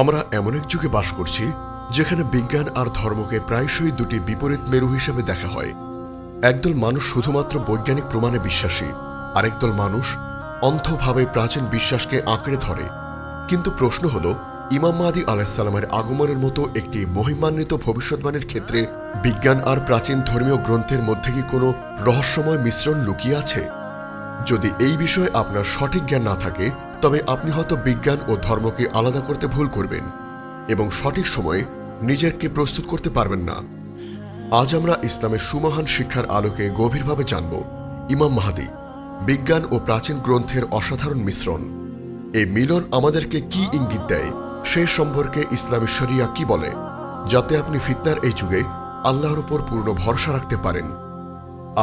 আমরা এমন এক যুগে বাস করছি, যেখানে বিজ্ঞান আর ধর্মকে প্রায়শই দুটি বিপরীত মেরু হিসেবে দেখা হয়। একদল মানুষ শুধুমাত্র বৈজ্ঞানিক প্রমাণে বিশ্বাসী আরেকদল মানুষ অন্ধভাবে প্রাচীন বিশ্বাসকে আঁকড়ে ধরে। কিন্তু প্রশ্ন হল, ইমাম মাহাদি আলাহিসাল্লামের আগমনের মতো একটি মহিমান্বিত ভবিষ্যৎবাণীর ক্ষেত্রে বিজ্ঞান আর প্রাচীন ধর্মীয় গ্রন্থের মধ্যে কি কোনো রহস্যময় মিশ্রণ লুকিয়ে আছে? যদি এই বিষয়ে আপনার সঠিক জ্ঞান না থাকে তবে আপনি হয়তো বিজ্ঞান ও ধর্মকে আলাদা করতে ভুল করবেন এবং সঠিক সময়ে নিজেকে প্রস্তুত করতে পারবেন না। আজ আমরা ইসলামের সুমহান শিক্ষার আলোকে গভীরভাবে জানব ইমাম মাহাদি, বিজ্ঞান ও প্রাচীন গ্রন্থের অসাধারণ মিশ্রণ। এই মিলন আমাদেরকে কি ইঙ্গিত দেয় সে সম্পর্কে ইসলামী শরিয়া কি বলে, যাতে আপনি ফিতনার এই যুগে আল্লাহর উপর পূর্ণ ভরসা রাখতে পারেন।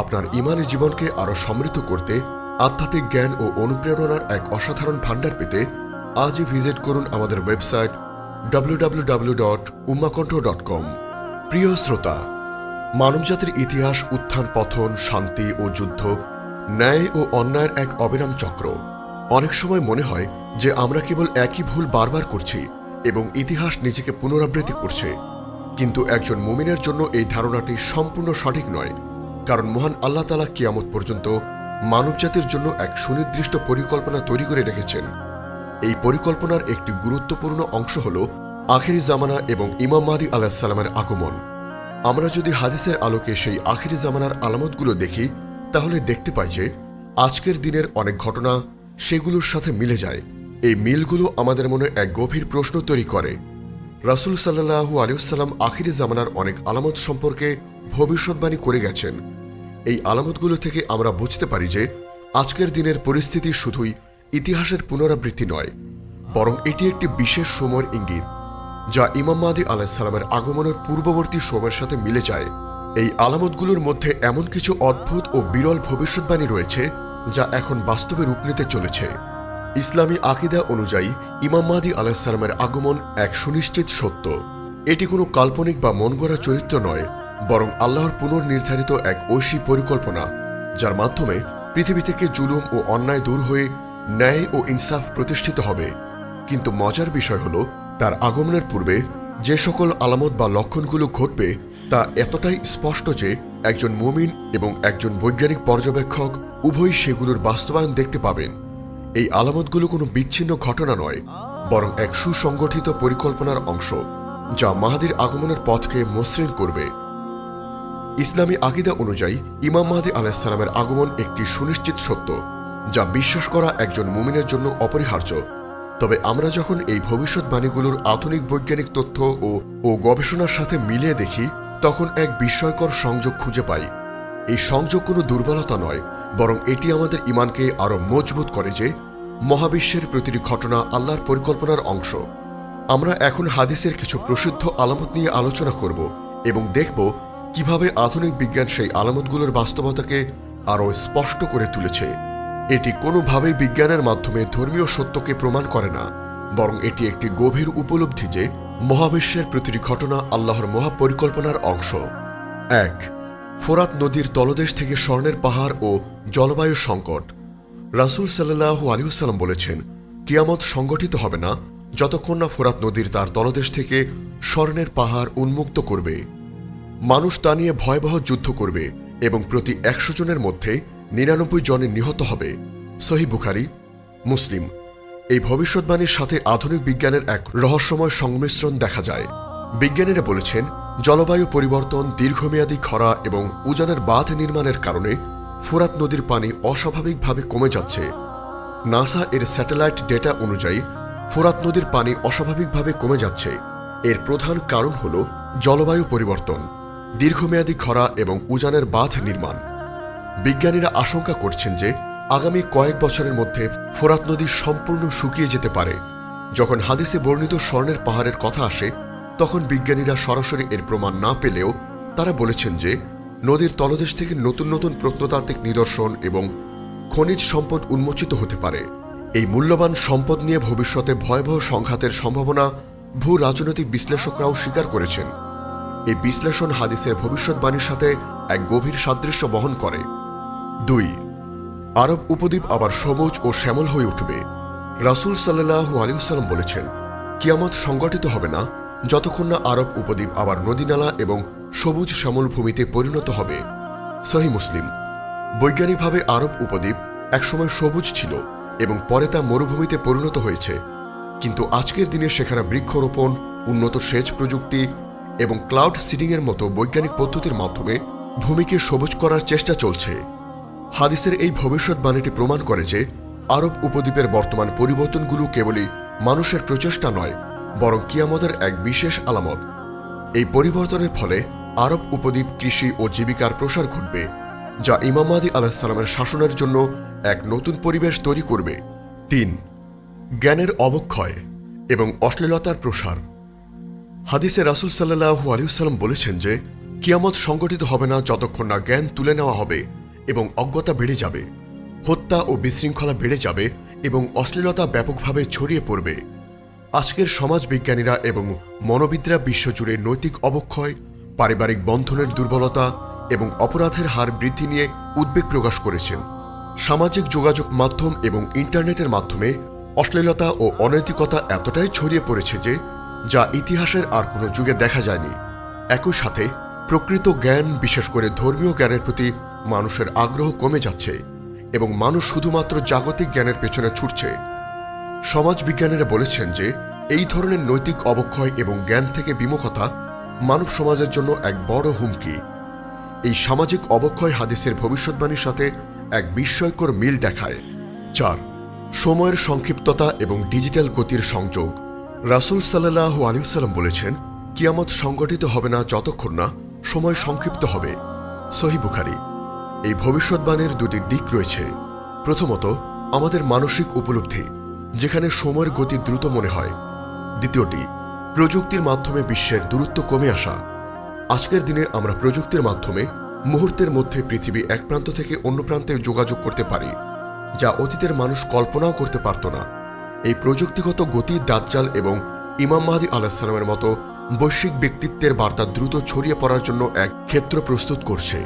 আপনার ইমানি জীবনকে আরও সমৃদ্ধ করতে আধ্যাত্মিক জ্ঞান ও অনুপ্রেরণার এক অসাধারণ ভাণ্ডার পেতে আজই ভিজিট করুন আমাদের ওয়েবসাইট www.ummakonto.com প্রিয় শ্রোতা, মানবজাতির ইতিহাস, উত্থান পথন শান্তি ও যুদ্ধ, ন্যায় ও অন্যায়ের এক অবিরাম চক্র। অনেক সময় মনে হয় যে আমরা কেবল একই ভুল বারবার করছি এবং ইতিহাস নিজেকে পুনরাবৃত্তি করছে। কিন্তু একজন মুমিনের জন্য এই ধারণাটি সম্পূর্ণ সঠিক নয়, কারণ মহান আল্লাহ তালা কিয়ামত পর্যন্ত মানবজাতির জন্য এক সুনির্দিষ্ট পরিকল্পনা তৈরি করে রেখেছেন। এই পরিকল্পনার একটি গুরুত্বপূর্ণ অংশ হল আখিরি জামানা এবং ইমাম মাদি আলাহিসাল্লামের আগমন। আমরা যদি হাদিসের আলোকে সেই আখিরি জামানার আলামতগুলো দেখি, তাহলে দেখতে পাই যে আজকের দিনের অনেক ঘটনা সেগুলোর সাথে মিলে যায়। এই মিলগুলো আমাদের মনে এক গভীর প্রশ্ন তৈরি করে। রাসুল সাল্লাহু আলিউসাল্লাম আখিরি জামানার অনেক আলামত সম্পর্কে ভবিষ্যৎবাণী করে গেছেন। এই আলামতগুলো থেকে আমরা বুঝতে পারি যে আজকের দিনের পরিস্থিতি শুধুই ইতিহাসের পুনরাবৃত্তি নয়, বরং এটি একটি বিশেষ সময়ের ইঙ্গিত, যা ইমাম মাদি আলাহিসাল্লামের আগমনের পূর্ববর্তী সময়ের সাথে মিলে যায়। এই আলামতগুলোর মধ্যে এমন কিছু অদ্ভুত ও বিরল ভবিষ্যৎবাণী রয়েছে, যা এখন বাস্তবে রূপ নিতে চলেছে। ইসলামী আকিদা অনুযায়ী, ইমাম মাদি আলাহিসাল্লামের আগমন এক সুনিশ্চিত সত্য। এটি কোনো কাল্পনিক বা মন চরিত্র নয় বরং আল্লাহর পুনর্নির্ধারিত এক ঐশী পরিকল্পনা, যার মাধ্যমে পৃথিবী থেকে জুলুম ও অন্যায় দূর হয়ে ন্যায় ও ইনসাফ প্রতিষ্ঠিত হবে। কিন্তু মজার বিষয় হল, তার আগমনের পূর্বে যে সকল আলামত বা লক্ষণগুলো ঘটবে, তা এতটাই স্পষ্ট যে একজন মুমিন এবং একজন বৈজ্ঞানিক পর্যবেক্ষক উভয়ই সেগুলোর বাস্তবায়ন দেখতে পাবেন। এই আলামতগুলো কোনো বিচ্ছিন্ন ঘটনা নয়, বরং এক সুসংগঠিত পরিকল্পনার অংশ, যা মাহাদির আগমনের পথকে মসৃণ করবে। ইসলামী আকিদা অনুযায়ী, ইমাম মাহাদি আলাহিসাল্লামের আগমন একটি সুনিশ্চিত সত্য, যা বিশ্বাস করা একজন মুমিনের জন্য অপরিহার্য। তবে আমরা যখন এই ভবিষ্যৎবাণীগুলোর আধুনিক বৈজ্ঞানিক তথ্য ও ও গবেষণার সাথে মিলিয়ে দেখি, তখন এক বিস্ময়কর সংযোগ খুঁজে পাই। এই সংযোগ কোনো দুর্বলতা নয়, বরং এটি আমাদের ইমানকে আরও মজবুত করে যে, মহাবিশ্বের প্রতিটি ঘটনা আল্লাহর পরিকল্পনার অংশ। আমরা এখন হাদিসের কিছু প্রসিদ্ধ আলামত নিয়ে আলোচনা করব এবং দেখব কীভাবে আধুনিক বিজ্ঞান সেই আলামতগুলোর বাস্তবতাকে আরও স্পষ্ট করে তুলেছে? এটি কোনোভাবেই বিজ্ঞানের মাধ্যমে ধর্মীয় সত্যকে প্রমাণ করে না, বরং এটি একটি গভীর উপলব্ধি যে মহাবিশ্বের প্রতিটি ঘটনা আল্লাহর মহাপরিকল্পনার অংশ। এক, ফোরাত নদীর তলদেশ থেকে স্বর্ণের পাহাড় ও জলবায়ু সংকট। রাসুল সাল্লাহ আলিউসাল্লাম বলেছেন, কিয়ামত সংগঠিত হবে না যতক্ষণ না ফোরাত নদীর তার তলদেশ থেকে স্বর্ণের পাহাড় উন্মুক্ত করবে। মানুষ তা নিয়ে ভয়াবহ যুদ্ধ করবে এবং প্রতি একশো জনের মধ্যে নিরানব্বই জনে নিহত হবে। সহি বুখারি, মুসলিম। এই ভবিষ্যৎবাণীর সাথে আধুনিক বিজ্ঞানের এক রহস্যময় সংমিশ্রণ দেখা যায়। বিজ্ঞানীরা বলেছেন, জলবায়ু পরিবর্তন, দীর্ঘমেয়াদী খরা এবং উজানের বাঁধ নির্মাণের কারণে ফোরাত নদীর পানি অস্বাভাবিকভাবে কমে যাচ্ছে। নাসা এর স্যাটেলাইট ডেটা অনুযায়ী, ফোরাত নদীর পানি অস্বাভাবিকভাবে কমে যাচ্ছে। এর প্রধান কারণ হল জলবায়ু পরিবর্তন। দীর্ঘমেয়াদী খরা এবং উজানের বাঁধ নির্মাণ। বিজ্ঞানীরা আশঙ্কা করছেন যে, আগামী কয়েক বছরের মধ্যে ফোরাত নদী সম্পূর্ণ শুকিয়ে যেতে পারে। যখন হাদিসে বর্ণিত স্বর্ণের পাহাড়ের কথা আসে, তখন বিজ্ঞানীরা সরাসরি এর প্রমাণ না পেলেও তারা বলেছেন যে, নদীর তলদেশ থেকে নতুন নতুন প্রত্নতাত্ত্বিক নিদর্শন এবং খনিজ সম্পদ উন্মোচিত হতে পারে। এই মূল্যবান সম্পদ নিয়ে ভবিষ্যতে ভয়াবহ সংঘাতের সম্ভাবনা ভূ রাজনৈতিক বিশ্লেষকরাও স্বীকার করেছেন। এই বিশ্লেষণ হাদিসের ভবিষ্যৎবাণীর সাথে এক গভীর সাদৃশ্য বহন করে। দুই, আরব উপদ্বীপ আবার সবুজ ও শ্যামল হয়ে উঠবে। রাসুল সাল্লাহ আলিউসাল্লাম বলেছেন, কিয়ামত সংগঠিত হবে না যতক্ষণ না আরব উপদ্বীপ আবার নদীনালা এবং সবুজ শ্যামল ভূমিতে পরিণত হবে। সহি মুসলিম, বৈজ্ঞানিকভাবে আরব উপদ্বীপ একসময় সবুজ ছিল এবং পরে তা মরুভূমিতে পরিণত হয়েছে। কিন্তু আজকের দিনে সেখানে বৃক্ষরোপণ, উন্নত সেচ প্রযুক্তি এবং ক্লাউড সিডিংয়ের মতো বৈজ্ঞানিক পদ্ধতির মাধ্যমে ভূমিকে সবুজ করার চেষ্টা চলছে। হাদিসের এই ভবিষ্যৎবাণীটি প্রমাণ করে যে আরব উপদ্বীপের বর্তমান পরিবর্তনগুলো কেবলই মানুষের প্রচেষ্টা নয়, বরং কিয়ামতের এক বিশেষ আলামত। এই পরিবর্তনের ফলে আরব উপদ্বীপ কৃষি ও জীবিকার প্রসার ঘটবে, যা ইমাম মাদি আলাহিসাল্লামের শাসনের জন্য এক নতুন পরিবেশ তৈরি করবে। তিন, জ্ঞানের অবক্ষয় এবং অশ্লীলতার প্রসার। হাদিসে রাসুল সাল্লাহু আলিউসাল্লাম বলেছেন যে, কিয়ামত সংগঠিত হবে না যতক্ষণ না জ্ঞান তুলে নেওয়া হবে এবং অজ্ঞতা বেড়ে যাবে, হত্যা ও বিশৃঙ্খলা বেড়ে যাবে এবং অশ্লীলতা ব্যাপকভাবে ছড়িয়ে পড়বে। আজকের সমাজ বিজ্ঞানীরা এবং মনোবিদরা বিশ্বজুড়ে নৈতিক অবক্ষয়, পারিবারিক বন্ধনের দুর্বলতা এবং অপরাধের হার বৃদ্ধি নিয়ে উদ্বেগ প্রকাশ করেছেন। সামাজিক যোগাযোগ মাধ্যম এবং ইন্টারনেটের মাধ্যমে অশ্লীলতা ও অনৈতিকতা এতটাই ছড়িয়ে পড়েছে যে যা ইতিহাসের আর কোনো যুগে দেখা যায়নি। একই সাথে, প্রকৃত জ্ঞান, বিশেষ করে ধর্মীয় জ্ঞানের প্রতি মানুষের আগ্রহ কমে যাচ্ছে এবং মানুষ শুধুমাত্র জাগতিক জ্ঞানের পেছনে ছুটছে। সমাজ বিজ্ঞানীরা বলেছেন যে, এই ধরনের নৈতিক অবক্ষয় এবং জ্ঞান থেকে বিমুখতা মানব সমাজের জন্য এক বড় হুমকি। এই সামাজিক অবক্ষয় হাদিসের ভবিষ্যৎবাণীর সাথে এক বিস্ময়কর মিল দেখায় চার সময়ের সংক্ষিপ্ততা এবং ডিজিটাল গতির সংযোগ রাসুল সাল্লাহ আলিউসাল্লাম বলেছেন, কিয়ামত সংগঠিত হবে না যতক্ষণ না সময় সংক্ষিপ্ত হবে। সহি বুখারি। এই ভবিষ্যৎবাণীর দুটি দিক রয়েছে। প্রথমত, আমাদের মানসিক উপলব্ধি, যেখানে সময়ের গতি দ্রুত মনে হয়। দ্বিতীয়টি, প্রযুক্তির মাধ্যমে বিশ্বের দূরত্ব কমে আসা। আজকের দিনে আমরা প্রযুক্তির মাধ্যমে মুহূর্তের মধ্যে পৃথিবী এক প্রান্ত থেকে অন্য প্রান্তে যোগাযোগ করতে পারি, যা অতীতের মানুষ কল্পনাও করতে পারত না। এই প্রযুক্তিগত গতি দাজ্জাল এবং ইমাম মাহাদি আলাহিসাল্লামের মতো বৈশ্বিক ব্যক্তিত্বের বার্তা দ্রুত ছড়িয়ে পড়ার জন্য এক ক্ষেত্র প্রস্তুত করছে।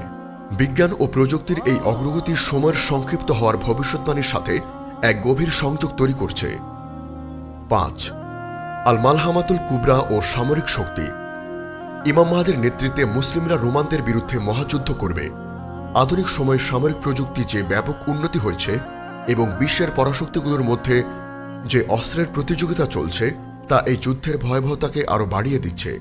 বিজ্ঞান ও প্রযুক্তির এই অগ্রগতি সময়ের সংক্ষিপ্ত হওয়ার ভবিষ্যৎবাণীর সাথে এক গভীর সংযোগ তৈরি করছে। পাঁচ আল মালহামাতুল কুবরা ও সামরিক শক্তি। ইমাম মাহাদের নেতৃত্বে মুসলিমরা রোমানদের বিরুদ্ধে মহাযুদ্ধ করবে। আধুনিক সময়ে সামরিক প্রযুক্তি যে ব্যাপক উন্নতি হয়েছে এবং বিশ্বের পরাশক্তিগুলোর মধ্যে যে অস্ত্রের প্রতিযোগিতা চলছে, তা এই যুদ্ধের ভয়াবহতাকে আরও বাড়িয়ে দিচ্ছে।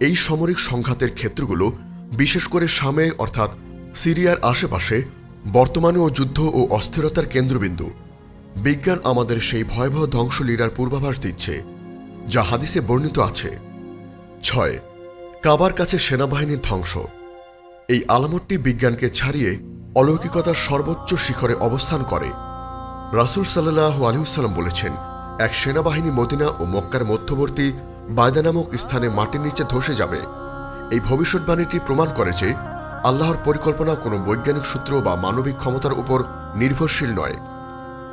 এই সামরিক সংঘাতের ক্ষেত্রগুলো, বিশেষ করে সামে, অর্থাৎ সিরিয়ার আশেপাশে, বর্তমানেও যুদ্ধ ও অস্থিরতার কেন্দ্রবিন্দু। বিজ্ঞান আমাদের সেই ভয়াবহ ধ্বংসলীলার পূর্বাভাস দিচ্ছে, যা হাদিসে বর্ণিত আছে। ছয়, কাবার কাছে সেনাবাহিনীর ধ্বংস। এই আলামতটি বিজ্ঞানকে ছাড়িয়ে অলৌকিকতার সর্বোচ্চ শিখরে অবস্থান করে। রাসুল সাল্লাহ আলিউসাল্লাম বলেছেন, এক সেনাবাহিনী মদিনা ও মক্কার মধ্যবর্তী বায়দা নামক স্থানে মাটির নিচে ধসে যাবে। এই ভবিষ্যৎবাণীটি প্রমাণ করে যে আল্লাহর পরিকল্পনা কোনো বৈজ্ঞানিক সূত্র বা মানবিক ক্ষমতার উপর নির্ভরশীল নয়।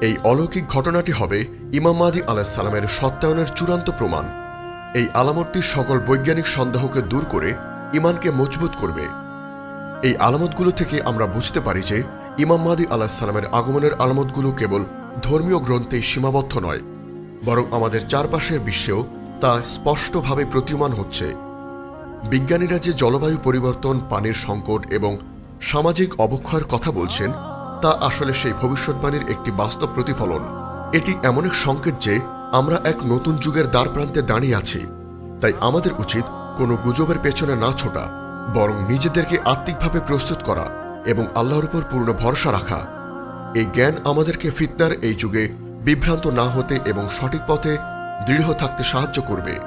এই অলৌকিক ঘটনাটি হবে ইমাম মাদি আলাহিসাল্লামের সত্যায়নের চূড়ান্ত প্রমাণ। এই আলামতটি সকল বৈজ্ঞানিক সন্দেহকে দূর করে ইমানকে মজবুত করবে। এই আলামতগুলো থেকে আমরা বুঝতে পারি যে ইমাম মাদি আলাহিসাল্লামের আগমনের আলামতগুলো কেবল ধর্মীয় গ্রন্থেই সীমাবদ্ধ নয়, বরং আমাদের চারপাশের বিশ্বেও তা স্পষ্টভাবে প্রতীয়মান হচ্ছে। বিজ্ঞানীরা যে জলবায়ু পরিবর্তন, পানির সংকট এবং সামাজিক অবক্ষয়ের কথা বলছেন, তা আসলে সেই ভবিষ্যৎবাণীর একটি বাস্তব প্রতিফলন। এটি এমন এক সংকেত যে আমরা এক নতুন যুগের দ্বার প্রান্তে দাঁড়িয়ে আছি। তাই আমাদের উচিত কোনো গুজবের পেছনে না ছোটা, বরং নিজেদেরকে আত্মিকভাবে প্রস্তুত করা। এবং আল্লাহর উপর পূর্ণ ভরসা রাখা। এই জ্ঞান আমাদেরকে ফিতনার এই যুগে বিভ্রান্ত না হতে এবং সঠিক পথে দৃঢ় থাকতে সাহায্য করবে।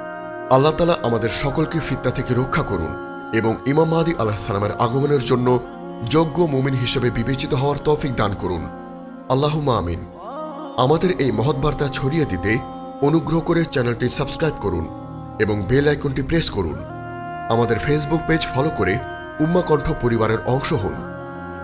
আল্লাহ তালা আমাদের সকলকে ফিতনা থেকে রক্ষা করুন এবং ইমাম মাহাদি আলাহিসাল্লামের আগমনের জন্য যোগ্য মুমিন হিসেবে বিবেচিত হওয়ার তৌফিক দান করুন। আল্লাহ আমিন। আমাদের এই মহৎ বার্তা ছড়িয়ে দিতে অনুগ্রহ করে চ্যানেলটি সাবস্ক্রাইব করুন এবং বেল আইকনটি প্রেস করুন। আমাদের ফেসবুক পেজ ফলো করে উম্মা কণ্ঠ পরিবারের অংশ হন।